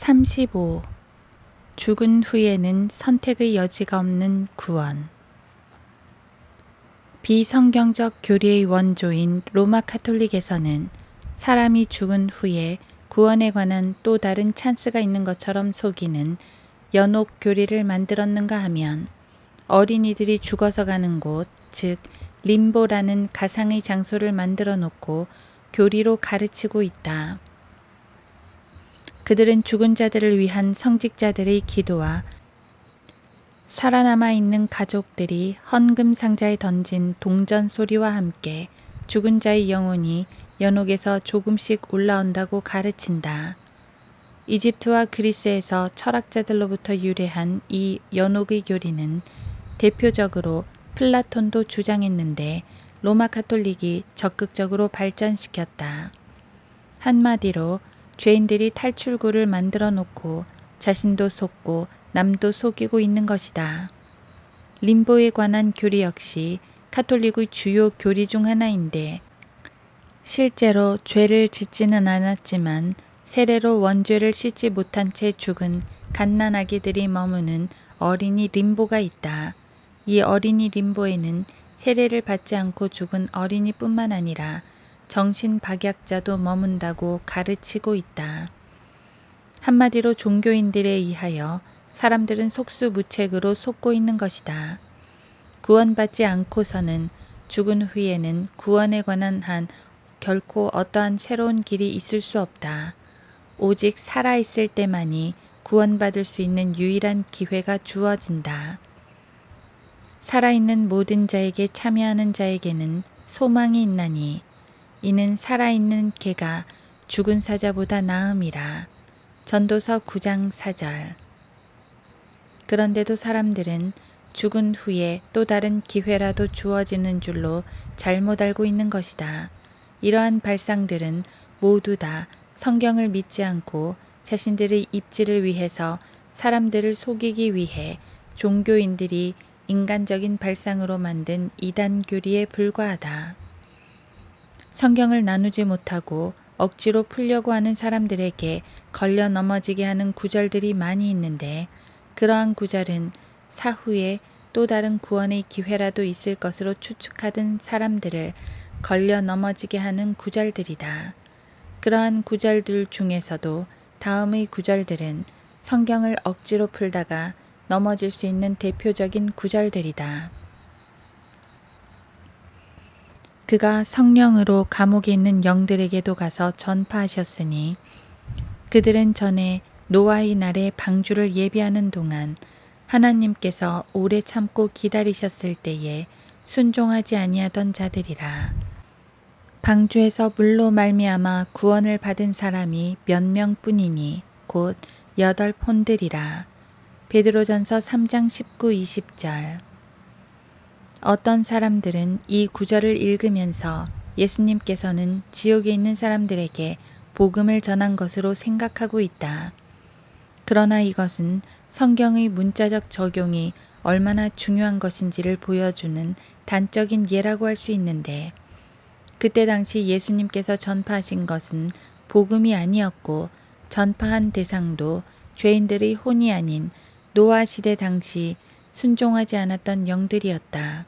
35. 죽은 후에는 선택의 여지가 없는 구원. 비성경적 교리의 원조인 로마 카톨릭에서는 사람이 죽은 후에 구원에 관한 또 다른 찬스가 있는 것처럼 속이는 연옥 교리를 만들었는가 하면 어린이들이 죽어서 가는 곳, 즉 림보라는 가상의 장소를 만들어 놓고 교리로 가르치고 있다. 그들은 죽은 자들을 위한 성직자들의 기도와 살아남아 있는 가족들이 헌금 상자에 던진 동전 소리와 함께 죽은 자의 영혼이 연옥에서 조금씩 올라온다고 가르친다. 이집트와 그리스에서 철학자들로부터 유래한 이 연옥의 교리는 대표적으로 플라톤도 주장했는데 로마 카톨릭이 적극적으로 발전시켰다. 한마디로 죄인들이 탈출구를 만들어 놓고 자신도 속고 남도 속이고 있는 것이다. 림보에 관한 교리 역시 카톨릭의 주요 교리 중 하나인데 실제로 죄를 짓지는 않았지만 세례로 원죄를 씻지 못한 채 죽은 갓난아기들이 머무는 어린이 림보가 있다. 이 어린이 림보에는 세례를 받지 않고 죽은 어린이뿐만 아니라 정신박약자도 머문다고 가르치고 있다. 한마디로 종교인들에 의하여 사람들은 속수무책으로 속고 있는 것이다. 구원받지 않고서는 죽은 후에는 구원에 관한 한 결코 어떠한 새로운 길이 있을 수 없다. 오직 살아있을 때만이 구원받을 수 있는 유일한 기회가 주어진다. 살아있는 모든 자에게 참여하는 자에게는 소망이 있나니 이는 살아있는 개가 죽은 사자보다 나음이라. 전도서 9장 4절. 그런데도 사람들은 죽은 후에 또 다른 기회라도 주어지는 줄로 잘못 알고 있는 것이다. 이러한 발상들은 모두 다 성경을 믿지 않고 자신들의 입지를 위해서 사람들을 속이기 위해 종교인들이 인간적인 발상으로 만든 이단 교리에 불과하다. 성경을 나누지 못하고 억지로 풀려고 하는 사람들에게 걸려 넘어지게 하는 구절들이 많이 있는데 그러한 구절은 사후에 또 다른 구원의 기회라도 있을 것으로 추측하던 사람들을 걸려 넘어지게 하는 구절들이다. 그러한 구절들 중에서도 다음의 구절들은 성경을 억지로 풀다가 넘어질 수 있는 대표적인 구절들이다. 그가 성령으로 감옥에 있는 영들에게도 가서 전파하셨으니 그들은 전에 노아의 날에 방주를 예비하는 동안 하나님께서 오래 참고 기다리셨을 때에 순종하지 아니하던 자들이라. 방주에서 물로 말미암아 구원을 받은 사람이 몇 명뿐이니 곧 여덟 폰들이라. 베드로전서 3장 19, 20절. 어떤 사람들은 이 구절을 읽으면서 예수님께서는 지옥에 있는 사람들에게 복음을 전한 것으로 생각하고 있다. 그러나 이것은 성경의 문자적 적용이 얼마나 중요한 것인지를 보여주는 단적인 예라고 할 수 있는데 그때 당시 예수님께서 전파하신 것은 복음이 아니었고 전파한 대상도 죄인들의 혼이 아닌 노아 시대 당시 순종하지 않았던 영들이었다.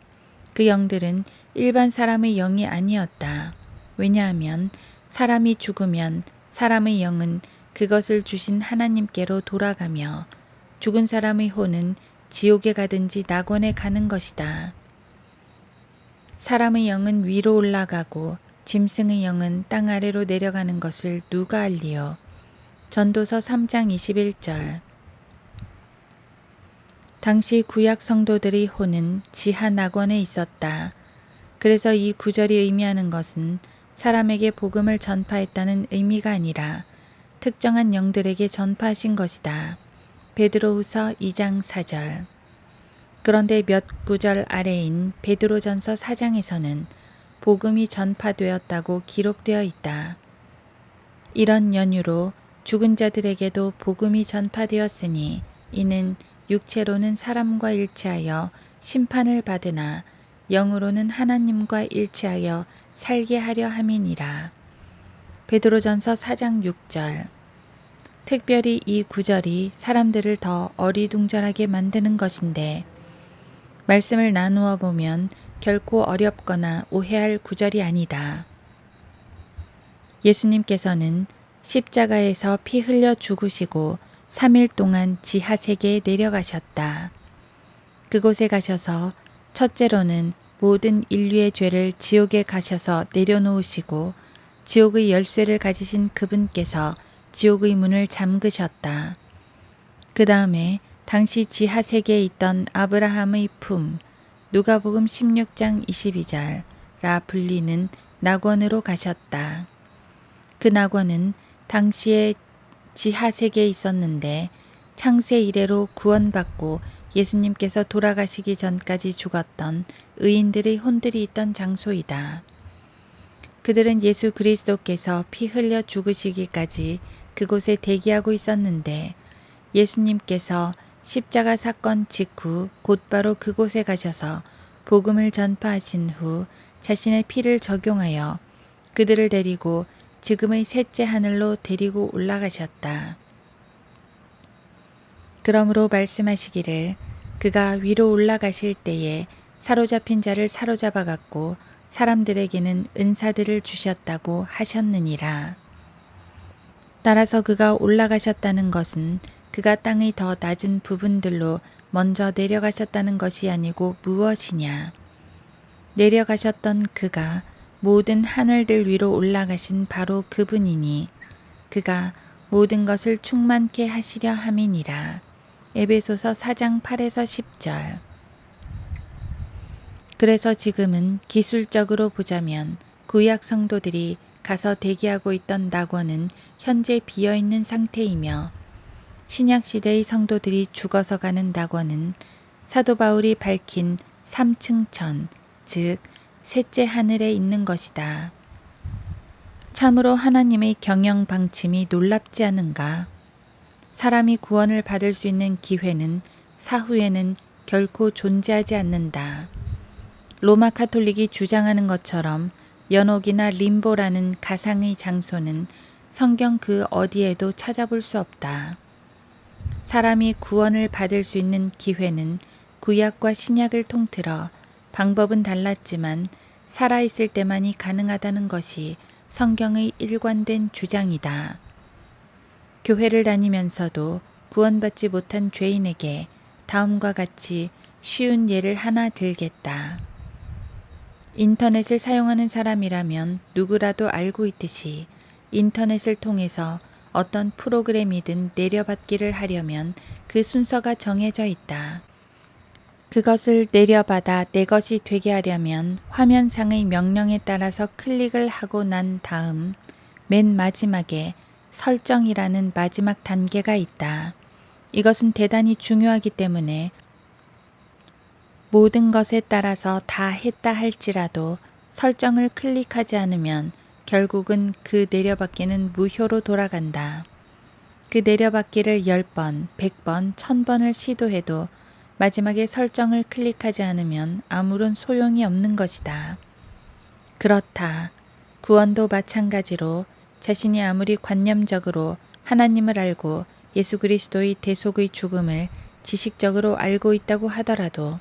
그 영들은 일반 사람의 영이 아니었다. 왜냐하면 사람이 죽으면 사람의 영은 그것을 주신 하나님께로 돌아가며 죽은 사람의 혼은 지옥에 가든지 낙원에 가는 것이다. 사람의 영은 위로 올라가고 짐승의 영은 땅 아래로 내려가는 것을 누가 알리요? 전도서 3장 21절 당시 구약 성도들의 혼은 지하 낙원에 있었다. 그래서 이 구절이 의미하는 것은 사람에게 복음을 전파했다는 의미가 아니라 특정한 영들에게 전파하신 것이다. 베드로후서 2장 4절. 그런데 몇 구절 아래인 베드로전서 4장에서는 복음이 전파되었다고 기록되어 있다. 이런 연유로 죽은 자들에게도 복음이 전파되었으니 이는 육체로는 사람과 일치하여 심판을 받으나 영으로는 하나님과 일치하여 살게 하려 함이니라. 베드로전서 4장 6절 특별히 이 구절이 사람들을 더 어리둥절하게 만드는 것인데 말씀을 나누어 보면 결코 어렵거나 오해할 구절이 아니다. 예수님께서는 십자가에서 피 흘려 죽으시고 3일 동안 지하 세계에 내려가셨다. 그곳에 가셔서 첫째로는 모든 인류의 죄를 지옥에 가셔서 내려놓으시고 지옥의 열쇠를 가지신 그분께서 지옥의 문을 잠그셨다. 그 다음에 당시 지하 세계에 있던 아브라함의 품, 누가복음 16장 22절 라 불리는 낙원으로 가셨다. 그 낙원은 당시에 지하 세계에 있었는데 창세 이래로 구원받고 예수님께서 돌아가시기 전까지 죽었던 의인들의 혼들이 있던 장소이다. 그들은 예수 그리스도께서 피 흘려 죽으시기까지 그곳에 대기하고 있었는데 예수님께서 십자가 사건 직후 곧바로 그곳에 가셔서 복음을 전파하신 후 자신의 피를 적용하여 그들을 데리고 지금의 셋째 하늘로 데리고 올라가셨다. 그러므로 말씀하시기를 그가 위로 올라가실 때에 사로잡힌 자를 사로잡아 갖고 사람들에게는 은사들을 주셨다고 하셨느니라. 따라서 그가 올라가셨다는 것은 그가 땅의 더 낮은 부분들로 먼저 내려가셨다는 것이 아니고 무엇이냐. 내려가셨던 그가 모든 하늘들 위로 올라가신 바로 그분이니 그가 모든 것을 충만케 하시려 함이니라. 에베소서 4장 8에서 10절. 그래서 지금은 기술적으로 보자면 구약 성도들이 가서 대기하고 있던 낙원은 현재 비어 있는 상태이며 신약 시대의 성도들이 죽어서 가는 낙원은 사도 바울이 밝힌 3층 천, 즉 셋째 하늘에 있는 것이다. 참으로 하나님의 경영 방침이 놀랍지 않은가? 사람이 구원을 받을 수 있는 기회는 사후에는 결코 존재하지 않는다. 로마 카톨릭이 주장하는 것처럼 연옥이나 림보라는 가상의 장소는 성경 그 어디에도 찾아볼 수 없다. 사람이 구원을 받을 수 있는 기회는 구약과 신약을 통틀어 방법은 달랐지만 살아있을 때만이 가능하다는 것이 성경의 일관된 주장이다. 교회를 다니면서도 구원받지 못한 죄인에게 다음과 같이 쉬운 예를 하나 들겠다. 인터넷을 사용하는 사람이라면 누구라도 알고 있듯이 인터넷을 통해서 어떤 프로그램이든 내려받기를 하려면 그 순서가 정해져 있다. 그것을 내려받아 내 것이 되게 하려면 화면상의 명령에 따라서 클릭을 하고 난 다음 맨 마지막에 설정이라는 마지막 단계가 있다. 이것은 대단히 중요하기 때문에 모든 것에 따라서 다 했다 할지라도 설정을 클릭하지 않으면 결국은 그 내려받기는 무효로 돌아간다. 그 내려받기를 10번, 100번, 1000번을 시도해도 마지막에 설정을 클릭하지 않으면 아무런 소용이 없는 것이다. 그렇다. 구원도 마찬가지로 자신이 아무리 관념적으로 하나님을 알고 예수 그리스도의 대속의 죽음을 지식적으로 알고 있다고 하더라도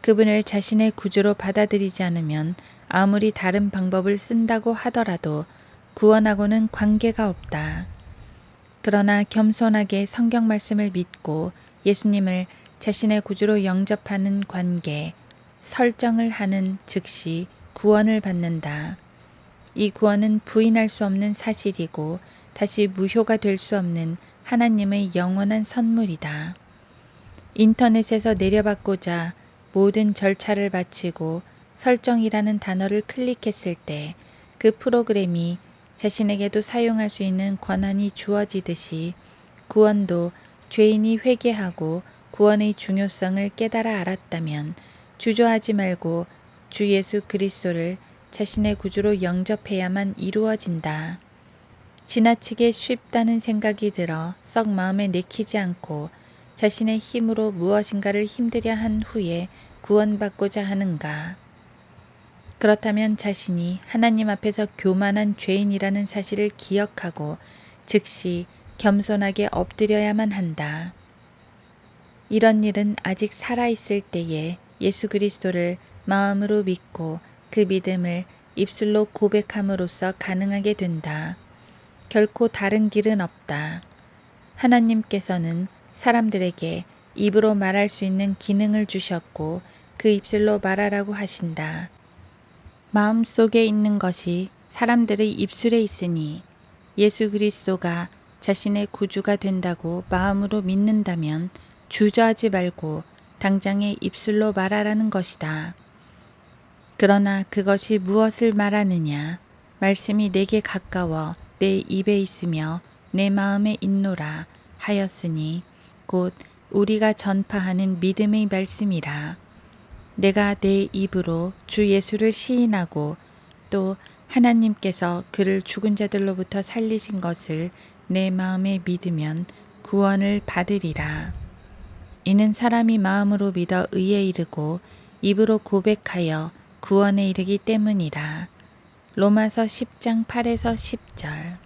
그분을 자신의 구주로 받아들이지 않으면 아무리 다른 방법을 쓴다고 하더라도 구원하고는 관계가 없다. 그러나 겸손하게 성경 말씀을 믿고 예수님을 자신의 구주로 영접하는 관계, 설정을 하는 즉시 구원을 받는다. 이 구원은 부인할 수 없는 사실이고 다시 무효가 될 수 없는 하나님의 영원한 선물이다. 인터넷에서 내려받고자 모든 절차를 마치고 설정이라는 단어를 클릭했을 때 그 프로그램이 자신에게도 사용할 수 있는 권한이 주어지듯이 구원도 죄인이 회개하고 구원의 중요성을 깨달아 알았다면 주저하지 말고 주 예수 그리스도를 자신의 구주로 영접해야만 이루어진다. 지나치게 쉽다는 생각이 들어 썩 마음에 내키지 않고 자신의 힘으로 무엇인가를 힘들여 한 후에 구원받고자 하는가? 그렇다면 자신이 하나님 앞에서 교만한 죄인이라는 사실을 기억하고 즉시 겸손하게 엎드려야만 한다. 이런 일은 아직 살아있을 때에 예수 그리스도를 마음으로 믿고 그 믿음을 입술로 고백함으로써 가능하게 된다. 결코 다른 길은 없다. 하나님께서는 사람들에게 입으로 말할 수 있는 기능을 주셨고 그 입술로 말하라고 하신다. 마음 속에 있는 것이 사람들의 입술에 있으니 예수 그리스도가 자신의 구주가 된다고 마음으로 믿는다면 주저하지 말고 당장에 입술로 말하라는 것이다. 그러나 그것이 무엇을 말하느냐? 말씀이 내게 가까워 내 입에 있으며 내 마음에 있노라 하였으니 곧 우리가 전파하는 믿음의 말씀이라. 내가 내 입으로 주 예수를 시인하고 또 하나님께서 그를 죽은 자들로부터 살리신 것을 내 마음에 믿으면 구원을 받으리라. 이는 사람이 마음으로 믿어 의에 이르고 입으로 고백하여 구원에 이르기 때문이라. 로마서 10장 8에서 10절